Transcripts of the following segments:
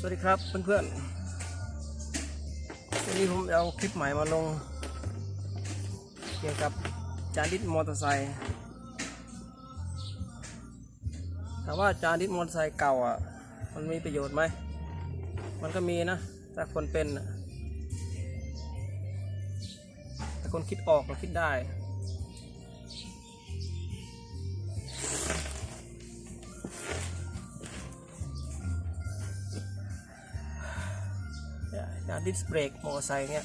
สวัสดีครับเพื่อนๆ วันนี้ผมเอาคลิปใหม่มาลง เกี่ยวกับจานดิสมอเตอร์ไซค์ถามว่าจานดิสมอเตอร์ไซค์เก่าอะ มันมีประโยชน์ไหม มันก็มีนะถ้าคนเป็นน่ะถ้าคนคิดออกก็คิดได้ ดิสเบรกมอเตอร์ไซค์เนี่ย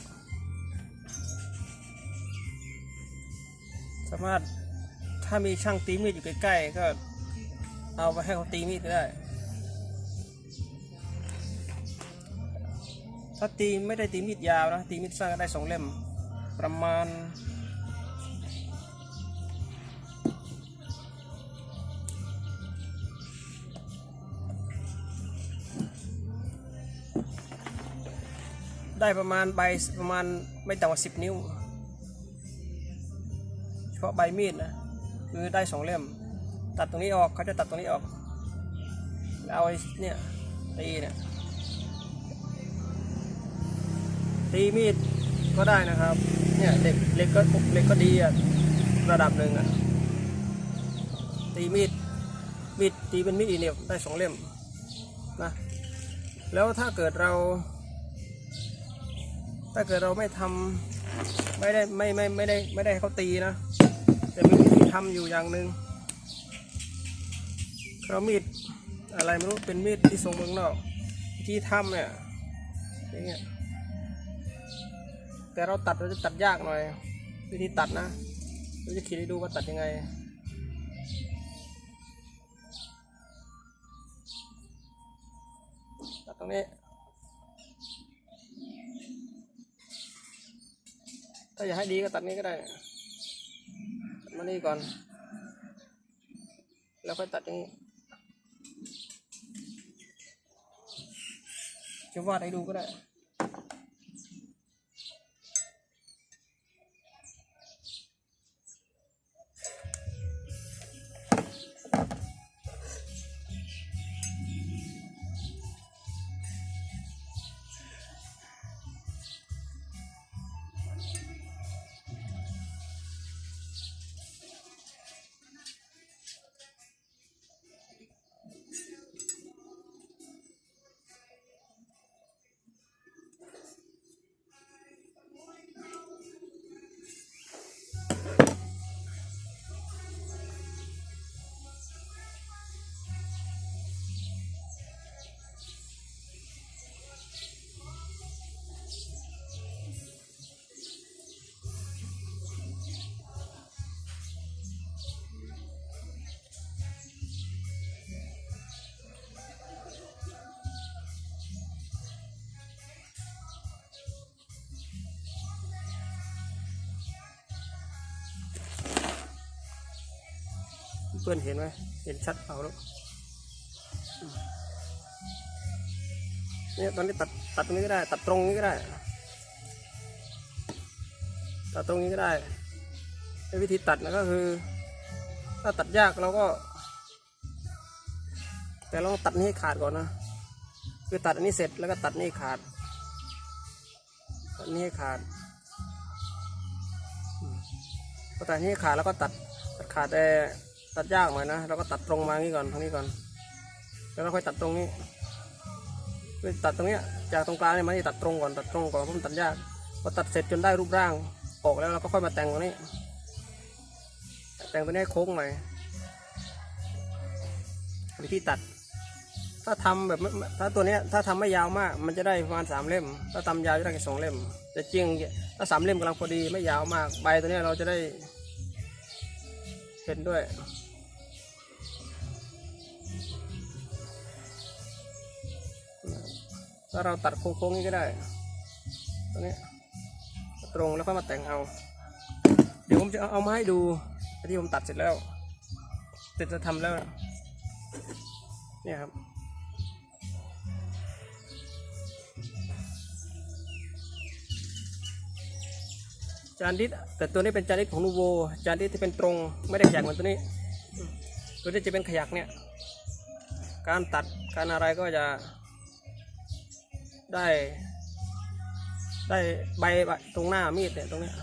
สามารถถ้ามีช่างตีมีดอยู่ใกล้ๆก็เอาไปให้เขาตีมีดก็ได้ ถ้าตีไม่ได้ตีมีดยาวนะ ตีมีดสั้นก็ได้สองเล่ม ประมาณ ได้ประมาณใบประมาณไม่ต่ำกว่าสิบนิ้ว เฉพาะใบมีดนะคือได้สองเล่ม ตัดตรงนี้ออกเขาจะตัดตรงนี้ออกแล้วเอาไอ้เนี่ยตีเนี่ยตีมีดก็ได้นะครับ เนี่ยเล็กเล็กก็เล็กก็ดีอะระดับหนึ่งอะตีมีดมีดตีเป็นมีดอีเนี่ยได้สองเล่มนะแล้วถ้าเกิดเรา ถ้าเกิดเราไม่ทำไม่ได้ไม่ไม่ไม่ได้ไม่ได้ให้เขาตีนะแต่มีวิธีทำอยู่อย่างหนึ่งเรามีดอะไรไม่รู้เป็นมีดที่ทรงเมืองนอกวิธีทำเนี่ยอย่างเงี้ยแต่เราตัดเราจะตัดยากหน่อย วิธีตัดนะเราจะขีดให้ดูว่าตัดยังไงตัดตรงนี้าอยากให้ดีก็ตัดนี้ก็ได้ตัดมานี่ก่อน แล้วค่อยตัดอย่างนี้จะวาดให้ดูก็ได้ เพื่อนเห็นไหมเห็นชัดเปล่าลูกเนี่ยตอนนี้ตัดตัดตรงนี้ก็ได้ ตัดตรงนี้ก็ได้ ตัดตรงนี้ก็ได้วิธีตัดนะก็คือ ถ้าตัดยากเราก็ แต่เราตัดนี้ให้ขาดก่อนนะคือตัดอันนี้เสร็จแล้วก็ตัดนี่ขาด ตัดนี่ขาดพอตัดนี่ขาดแล้วก็ตัดตัดขาดแต่ ตัดยากหน่อยนะเราก็ตัดตรงมางี้ก่อนทางนี้ก่อน แล้วเราค่อยตัดตรงนี้คือตัดตรงเนี้ยจากตรงกลางเนี่ยมันจะตัดตรงก่อนตัดตรงก่อนเพราะมันตัดยากพอตัดเสร็จจนได้รูปร่างออกแล้วเราก็ค่อยมาแต่งตรงนี้ แต่งตัวนี้โค้งหน่อยวิธีตัด ถ้าทำแบบถ้าตัวเนี้ยถ้าทำไม่ยาวมาก มันจะได้ประมาณสามเล่ม ถ้าทำยาวจะได้แค่สองเล่ม แต่จริงถ้าสามเล่มกำลังพอดีไม่ยาวมากใบตัวเนี้ยเราจะได้เห็นด้วย ถ้าเราตัดโค้งๆนี้ก็ได้ตัวนี้ตรงแล้วก็มาแต่งเอา เดี๋ยวผมจะเอาเอามาให้ดูที่ผมตัดเสร็จแล้วเสร็จจะทำแล้วนะเนี่ยครับจานดิสแต่ตัวนี้เป็นจานดิสของนูโวจานดิสที่เป็นตรงไม่ได้ขยักเหมือนตัวนี้ ตัวนี้จะเป็นขยักเนี่ย การตัดการอะไรก็จะ ได้ ได้ใบตรงหน้ามีดเนี่ยตรงเนี้ย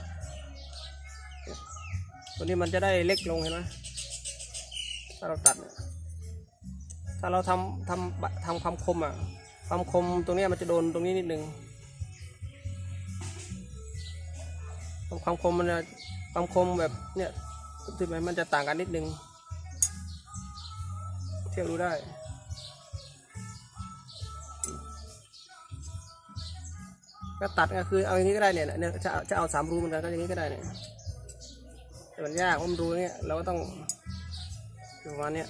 ตัวนี้มันจะได้เล็กลงเห็นไหมถ้าเราตัดเนี่ยถ้าเราทำทำทำความคมอะความคมตรงนี้มันจะโดนตรงนี้นิดนึงความคมมันจะความคมแบบเนี่ยถึงแม้มันจะต่างกันนิดนึงเทียบดูได้ ก็ตัดก็คือเอาอย่างนี้ก็ได้เนี่ยเนี่ยจะจะเอาสามรูเหมือนกันก็อย่างนี้ก็ได้เนี่ยแต่มันยากอมันรูเนี่ยเราก็ต้องอยู่ประมาณเนี้ย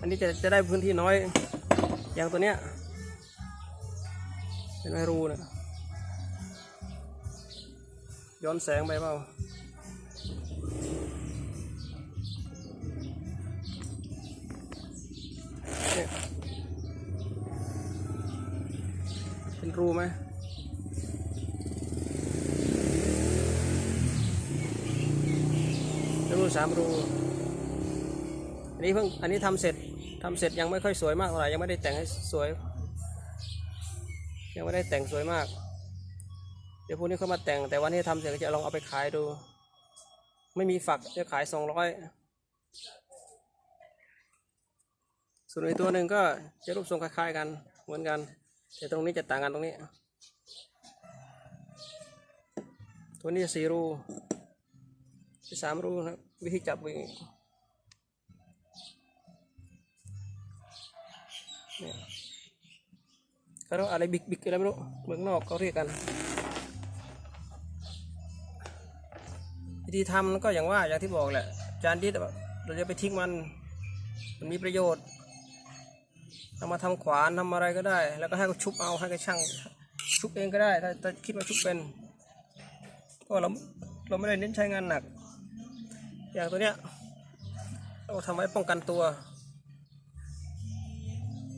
อันนี้จะจะได้พื้นที่น้อยอย่างตัวเนี้ยเป็นไมรูเนี่ยย้อนแสงไปเปล่า เป็นรูไหมรูสามรู อันนี้เพิ่ง อันนี้ทำเสร็จทำเสร็จยังไม่ค่อยสวยมากเท่าไหร่ยังไม่ได้แต่งให้สวย ยังไม่ได้แต่งสวยมาก เดี๋ยวพรุ่งนี้เขามาแต่งแต่วันนี้ทำเสร็จก็จะลองเอาไปขายดู ไม่มีฝักจะขายสองร้อยส่วนอีกตัวหนึ่งก็จะรูปทรงคล้ายๆกันเหมือนกัน แต่ตรงนี้จะต่างกันตรงนี้ ตัวนี้จะสี่รูที่สามรูนะครับวิธีจับวิ่งเนี่ยเขาเรียกอะไรบิกบิกอะไรไม่รู้เมืองนอกเขาเรียกกัน วิธีทำก็อย่างว่าอย่างที่บอกแหละ จานดิสเราจะไปทิ้งมัน มันมีประโยชน์ เอามาทำขวานทำอะไรก็ได้ แล้วก็ให้เขาชุบเอาให้เขาช่างชุบเองก็ได้ ถ้าถ้าคิดว่าชุบเป็นเพราะเราเราไม่ได้เน้นใช้งานหนัก อย่างตัวเนี้ยเราทำไว้ป้องกันตัว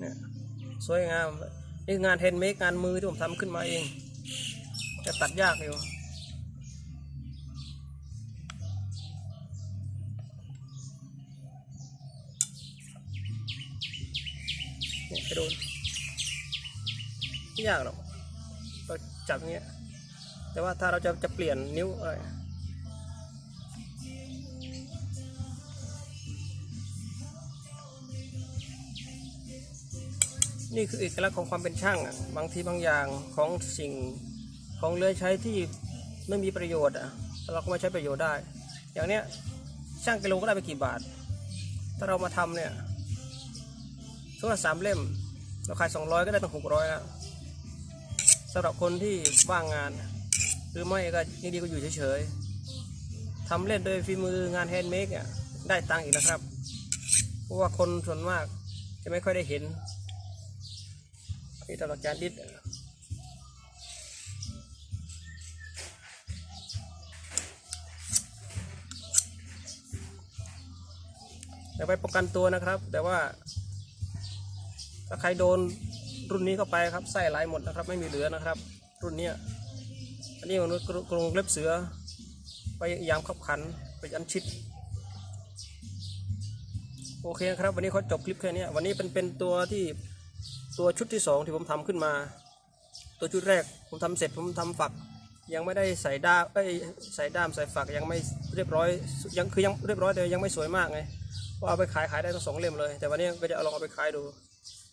เนี่ยสวยงามนี่งานเฮนเมคงานมือที่ผมทำขึ้นมาเอง จะตัดยากอยู่ โดนไม่ยากหรอกเราจับเงี้ย แต่ว่าถ้าเราจะจะเปลี่ยนนิ้วอะไรนี่คือเอกลักษณ์ของความเป็นช่างอะ บางทีบางอย่างของสิ่งของเลือใช้ที่ไม่มีประโยชน์อะ เราก็มาใช้ประโยชน์ได้ อย่างเนี้ยช่างกิโลก็ได้ไปกี่บาท ถ้าเรามาทำเนี่ยสมมติสามเล่ม เราขายสองร้อยก็ได้ตั้งหกร้อยแล้วสำหรับคนที่ว่างงาน หรือไม่ก็ยังดีก็อยู่เฉยๆทำเล่นโดยฝีมืองานแฮนด์เมดเนี่ยได้ตังค์อีกนะครับเพราะว่าคนส่วนมากจะไม่ค่อยได้เห็นนี่ตลอดจานดิดแต่ไปป้องกันตัวนะครับ แต่ว่า ถ้าใครโดนรุ่นนี้เข้าไปครับไส้ไหลหมดนะครับ ไม่มีเหลือนะครับ รุ่นเนี้ยอันนี้มันกรงเล็บเสือไปยามขับขันไปยันชิด โอเคครับ วันนี้เขาจบคลิปแค่นี้วันนี้เป็นเป็นตัวที่ตัวชุดที่สองที่ผมทำขึ้นมา ตัวชุดแรกผมทำเสร็จผมทำฝัก ยังไม่ได้ใส่ด้ามเอ้ยใส่ด้ามใส่ฝักยังไม่เรียบร้อยยังคือยังเรียบร้อยแต่ยังไม่สวยมากไงว่าเอาไปขายขายได้ทั้งสองเล่มเลย แต่วันนี้ก็จะเอาลองเอาไปขายดู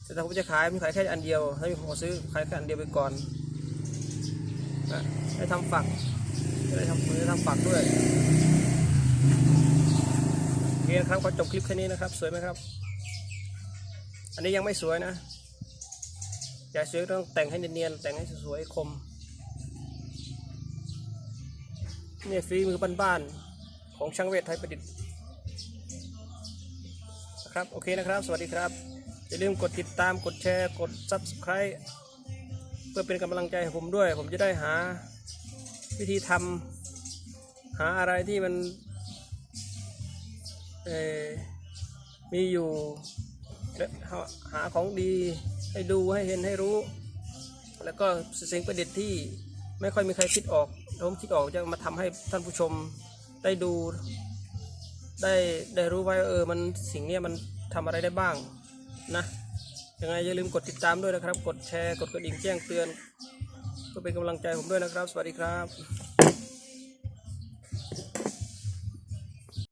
แต่ถ้าผมจะขายผมขายแค่อันเดียวถ้ามีผมซื้อขายแค่อันเดียวไปก่อนนะได้ทำฝักจะได้ทำได้ทำฝักด้วยโอเคนครับก็จบคลิปแค่นี้นะครับ สวยไหมครับ อันนี้ยังไม่สวยนะอยากสวยต้องแต่งให้เนียนๆแต่งให้สวยคมเนี่ยฟรีมือบ้านๆของช่างเวทไทยประดิษฐ์นะครับ โอเคนะครับ สวัสดีครับ อย่าลืมกดติดตามกดแชร์กด subscribe เพื่อเป็นกำลังใจให้ผมด้วย ผมจะได้หาวิธีทำหาอะไรที่มันมีอยู่และหาของดีให้ดูให้เห็นให้รู้ แล้วก็สิ่งประดิษฐ์ที่ไม่ค่อยมีใครคิดออกล้วผมคิดออกจะมาทำให้ท่านผู้ชมได้ดู ได้ได้รู้ไว้เออมันสิ่งนี้มันทำอะไรได้บ้าง นะยังไงอย่าลืมกดติดตามด้วยนะครับ กดแชร์กดกระดิ่งแจ้งเตือนเพื่อเป็นกำลังใจผมด้วยนะครับ สวัสดีครับ